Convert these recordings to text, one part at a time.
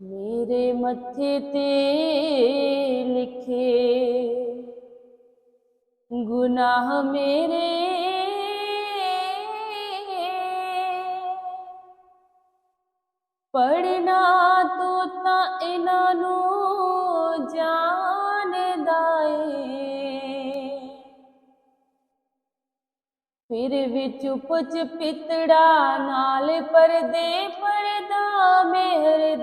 ਮੇਰੇ ਮੱਥੇ ਤੇ ਲਿਖੇ ਗੁਨਾਹ ਮੇਰੇ। ਪੜਨਾ ਤੂੰ ਤਾਂ ਇਹਨਾਂ ਨੂੰ ਜਾਣਦਾ ਏ। ਫਿਰ ਵੀ ਚੁੱਪ ਚਪਿਤੜਾ ਨਾਲ ਪਰਦੇ ਪਰਦਾ ਮਿਹਰ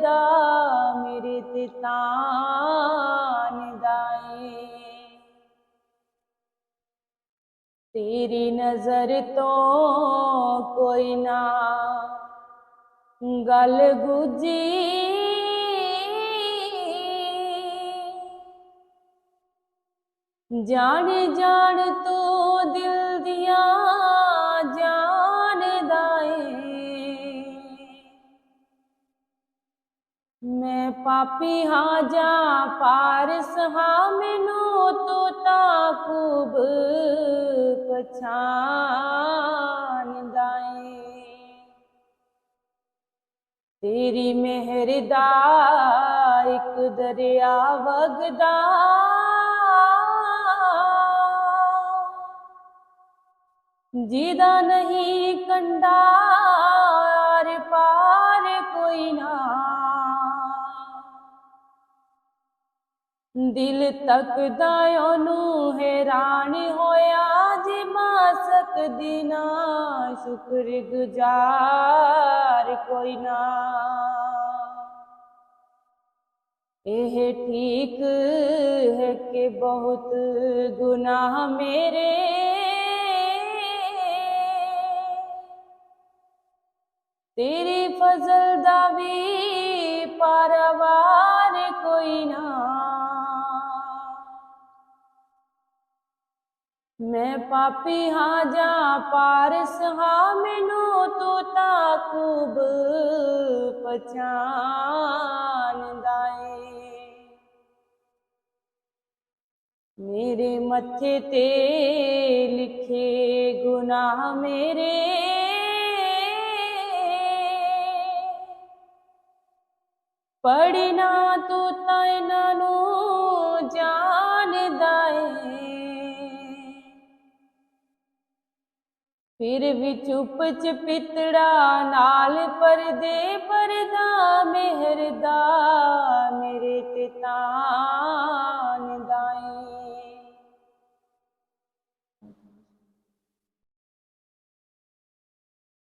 ਦਾ ਮੇਰੇ ਤੇ ਤਾਨ ਦਾਏ ਤੇਰੀ ਨਜ਼ਰ ਤੋਂ ਕੋਈ ਨਾ ਗੱਲ ਗੁਜੀ ਜਾਣ ਜਾਣ ਮੈਂ ਪਾਪੀ ਹਾਂ ਜਾਂ ਪਾਰਸ ਹਾਂ, ਮੈਨੂੰ ਤੂੰ ਤਾਂ ਖੂਬ ਪਛਾਣਦਾ ਏ ਤੇਰੀ ਮਿਹਰ ਦਾ ਇੱਕ ਦਰਿਆ ਵਗਦਾ। ਜਿਹਦਾ ਨਹੀਂ ਕੰਡਾ ਪਾਰ ਦਿਲ ਤੱਕਦਾ ਉਹਨੂੰ ਹੈਰਾਨ ਹੋਇਆ ਜੀ ਮਾ ਸਕਦੀ ਨਾ ਸ਼ੁਕਰ ਗੁਜ਼ਾਰ ਕੋਈ ਨਾ। ਇਹ ਠੀਕ ਹੈ ਕਿ ਬਹੁਤ ਗੁਨਾਹ ਮੇਰੇ। ਤੇਰੀ ਫਜ਼ਲ ਦਾ ਵੀ ਪਰਵਾਰ ਕੋਈ ਨਾ ਮੈਂ ਪਾਪੀ ਹਾਂ ਜਾਂ ਪਾਰਸ ਹਾਂ, ਮੈਨੂੰ ਤੂੰ ਤਾਂ ਖੂਬ ਪਛਾਣਦਾ ਏ। ਮੇਰੇ ਮੱਥੇ ਤੇ ਲਿਖੇ ਗੁਨਾਹ ਮੇਰੇ। ਪੜਨਾ ਤੂੰ ਤਾਂ ਇਹਨਾਂ ਨੂੰ ਫਿਰ ਵੀ ਚੁੱਪ ਚਪਿਤੜਾ ਨਾਲ ਪਰਦੇ ਪਰਦਾ ਮਿਹਰ ਦਾ ਮੇਰੇ ਤੇ ਤਾਂ।